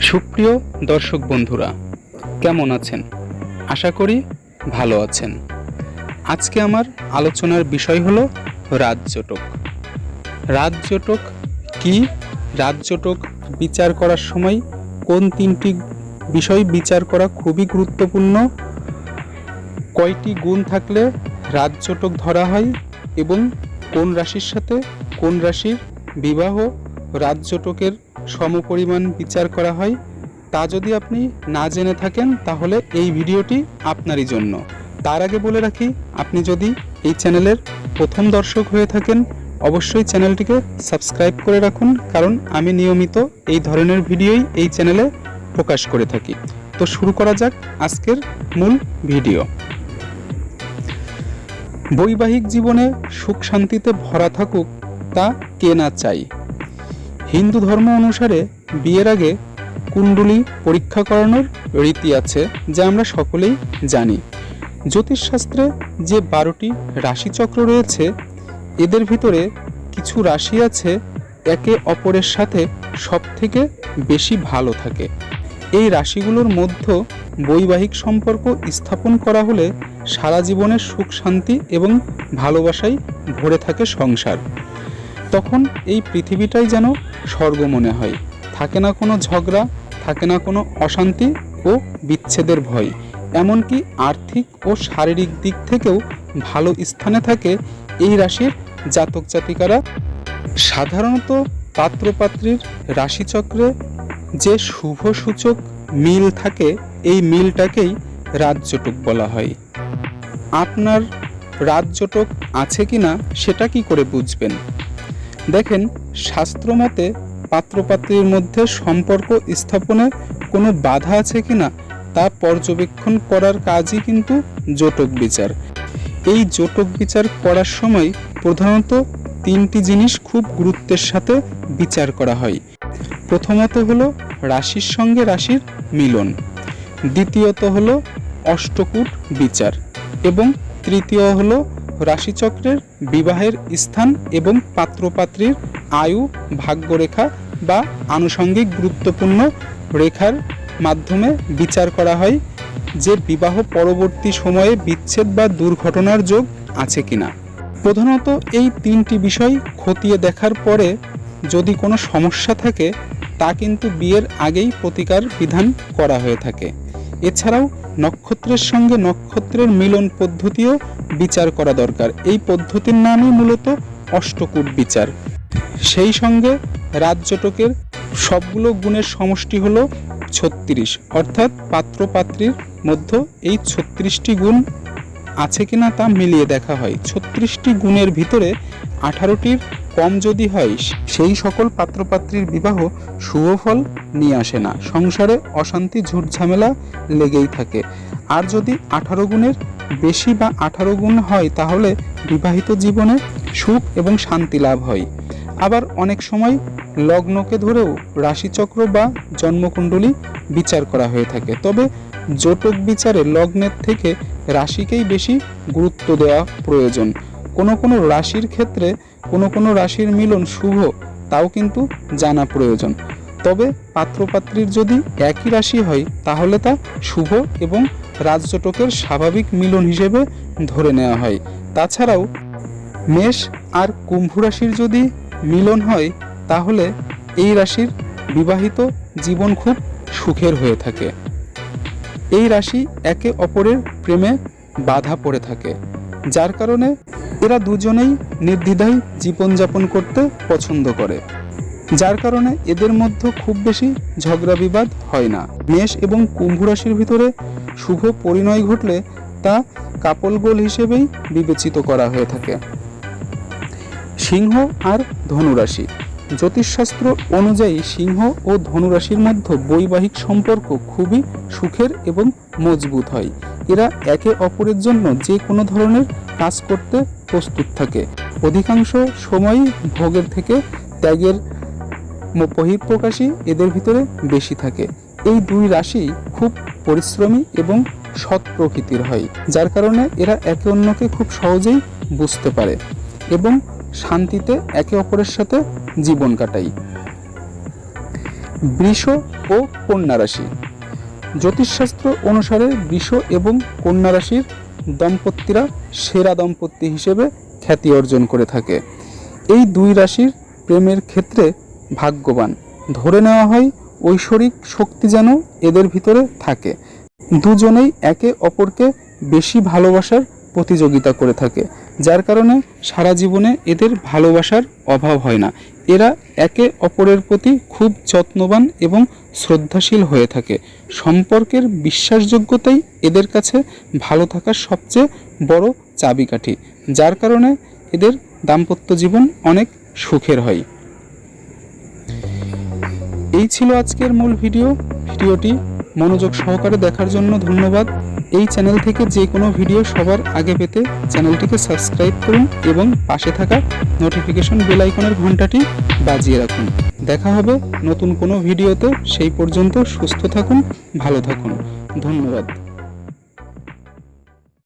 সুপ্রিয় দর্শক বন্ধুরা, কেমন আছেন? আশা করি ভালো আছেন। আজকে আমার আলোচনার বিষয় হলো রাজজটক রাজজটক কি? রাজজটক বিচার করার সময় কোন তিনটি বিষয় বিচার করা খুবই গুরুত্বপূর্ণ? কয়টি গুণ থাকলে রাজজটক ধরা হয় এবং কোন রাশির সাথে কোন রাশির বিবাহ রাজজটকের সমপরিমাণ বিচার করা হয়। তা যদি আপনি না জেনে থাকেন, তাহলে এই ভিডিওটি আপনারই জন্য। তার আগে বলে রাখি, আপনি যদি এই চ্যানেলের প্রথম দর্শক হয়ে থাকেন, অবশ্যই চ্যানেলটিকে সাবস্ক্রাইব করে রাখুন, কারণ আমি নিয়মিত এই ধরনের ভিডিওই এই চ্যানেলে প্রকাশ করে থাকি। তো শুরু করা যাক আজকের মূল ভিডিও। বৈবাহিক জীবনে সুখ শান্তিতে ভরা থাকুক, তা কে না চাই হিন্দু ধর্ম অনুসারে বিয়ের আগে কুণ্ডলী পরীক্ষা করানোর রীতি আছে, যা আমরা সকলেই জানি। জ্যোতিষশাস্ত্রে যে বারোটি রাশিচক্র রয়েছে, এদের ভিতরে কিছু রাশি আছে, একে অপরের সাথে সবথেকে বেশি ভালো থাকে। এই রাশিগুলোর মধ্যে বৈবাহিক সম্পর্ক স্থাপন করা হলে সারা জীবনের সুখ, শান্তি এবং ভালোবাসায় ভরে থাকে সংসার। তখন এই পৃথিবীটাই যেন স্বর্গ মনে হয়। থাকে না কোনো ঝগড়া, থাকে না কোনো অশান্তি ও বিচ্ছেদের ভয়। এমনকি আর্থিক ও শারীরিক দিক থেকেও ভালো স্থানে থাকে এই রাশির জাতক জাতিকারা। সাধারণত পাত্রপাত্রীর রাশিচক্রে যে শুভ সূচক মিল থাকে, এই মিলটাকেই রাজজটক বলা হয়। আপনার রাজজটক আছে কি না সেটা কি করে বুঝবেন? দেখেন, শাস্ত্রমতে পাত্রপাত্রীর মধ্যে সম্পর্ক স্থাপনে কোনো বাধা আছে কিনা তা পর্যবেক্ষণ করার কাজই কিন্তু জটক বিচার। এই জটক বিচার করার সময় প্রধানত তিনটি জিনিস খুব গুরুত্বের সাথে বিচার করা হয়। প্রথমত হলো রাশির সঙ্গে রাশির মিলন। দ্বিতীয়ত হলো অষ্টকূট বিচার। এবং তৃতীয় হলো রাশিচক্রের বিবাহের স্থান এবং পাত্রপাত্রীর আয়ু, ভাগ্যরেখা বা আনুষঙ্গিক গুরুত্বপূর্ণ রেখার মাধ্যমে বিচার করা হয় যে বিবাহ পরবর্তী সময়ে বিচ্ছেদ বা দুর্ঘটনার যোগ আছে কিনা। প্রধানত এই তিনটি বিষয় খতিয়ে দেখার পরে যদি কোনো সমস্যা থাকে, তা কিন্তু বিয়ের আগেই প্রতিকার বিধান করা হয়ে থাকে। এছাড়াও নক্ষত্রের সঙ্গে নক্ষত্রের মিলন পদ্ধতিও বিচার করা দরকার। এই পদ্ধতির নামই মূলত অষ্টকূট বিচার। সেই সঙ্গে রাজজটকের সবগুলো গুণের সমষ্টি হলো ছত্রিশ। অর্থাৎ পাত্র পাত্রীর মধ্যে এই ছত্রিশটি গুণ আছে কিনা তা মিলিয়ে দেখা হয়। ছত্রিশটি গুণের ভিতরে আঠারোটির কম যদি হয়, সেই সকল পাত্রপাত্রীর বিবাহ শুভ ফল নিয়ে আসে না। সংসারে অশান্তি, ঝুট ঝামেলা লেগেই থাকে। আর যদি আঠারো গুণের বেশি বা আঠারো গুণ হয়, তাহলে বিবাহিত জীবনে সুখ এবং শান্তি লাভ হয়। আবার অনেক সময় লগ্নকে ধরেও রাশিচক্র বা জন্মকুণ্ডলী বিচার করা হয়ে থাকে। তবে জটক বিচারে লগ্নের থেকে রাশিকেই বেশি গুরুত্ব দেওয়া প্রয়োজন। কোনো কোনো রাশির ক্ষেত্রে কোনো কোনো রাশির মিলন শুভ, তাও কিন্তু জানা প্রয়োজন। তবে পাত্রপাত্রীর যদি একই রাশি হয়, তাহলে তা শুভ এবং রাজজটকের স্বাভাবিক মিলন হিসেবে ধরে নেওয়া হয়। তাছাড়াও মেষ আর কুম্ভ রাশির যদি মিলন হয়, তাহলে এই রাশির বিবাহিত জীবন খুব সুখের হয়ে থাকে। এই রাশি একে অপরের প্রেমে বাধা পড়ে থাকে, যার কারণে এরা দুজনেই নির্দ্বিধায় জীবনযাপন করতে পছন্দ করে, যার কারণে এদের মধ্যে খুব বেশি ঝগড়া বিবাদ হয় না। মেষ এবং কুম্ভ রাশির ভিতরে শুভ পরিণয় ঘটলে তা কাপল গোল হিসেবেই বিবেচিত করা হয়ে থাকে। সিংহ আর ধনুরাশি। জ্যোতিষশাস্ত্র অনুযায়ী সিংহ ও ধনুরাশির মধ্যে বৈবাহিক সম্পর্ক খুবই সুখের এবং মজবুত হয়। এরা একে অপরের জন্য যে কোনো ধরনের কাজ করতে প্রস্তুত থাকে। অধিকাংশ সময়ই ভোগের থেকে ত্যাগের বহিঃপ্রকাশই এদের ভিতরে বেশি থাকে। এই দুই রাশি খুব পরিশ্রমী এবং সৎ প্রকৃতির হয়, যার কারণে এরা একে অন্যকে খুব সহজেই বুঝতে পারে এবং শান্তিতে একে অপরের সাথে জীবন কাটাই বৃষ ও কন্যা রাশি। জ্যোতিষশাস্ত্র অনুসারে বৃষ এবং কন্যা রাশির দম্পতিরা সেরা দম্পতি হিসেবে খ্যাতি অর্জন করে থাকে। এই দুই রাশির প্রেমের ক্ষেত্রে ভাগ্যবান। ধরে নেওয়া হয় ঐশ্বরিক শক্তি যেন এদের ভিতরে থাকে। দুজনেই একে অপরকে বেশি ভালোবাসার প্রতিযোগিতা করে থাকে, যার কারণে সারা জীবনে এদের ভালোবাসার অভাব হয় না। এরা একে অপরের প্রতি খুব যত্নবান এবং শ্রদ্ধাশীল হয়ে থাকে। সম্পর্কের বিশ্বাসযোগ্যতাই এদের কাছে ভালো থাকার সবচেয়ে বড় চাবিকাঠি, যার কারণে এদের দাম্পত্য জীবন অনেক সুখের হয়। এই ছিল আজকের মূল ভিডিও। ভিডিওটি মনোযোগ সহকারে দেখার জন্য ধন্যবাদ। এই চ্যানেল থেকে যে কোনো ভিডিও সবার আগে পেতে চ্যানেলটিকে সাবস্ক্রাইব করুন এবং পাশে থাকা নোটিফিকেশন বেল আইকনের ঘন্টাটি বাজিয়ে রাখুন। দেখা হবে নতুন কোনো ভিডিওতে সেই পর্যন্ত সুস্থ থাকুন ভালো থাকুন। ধন্যবাদ।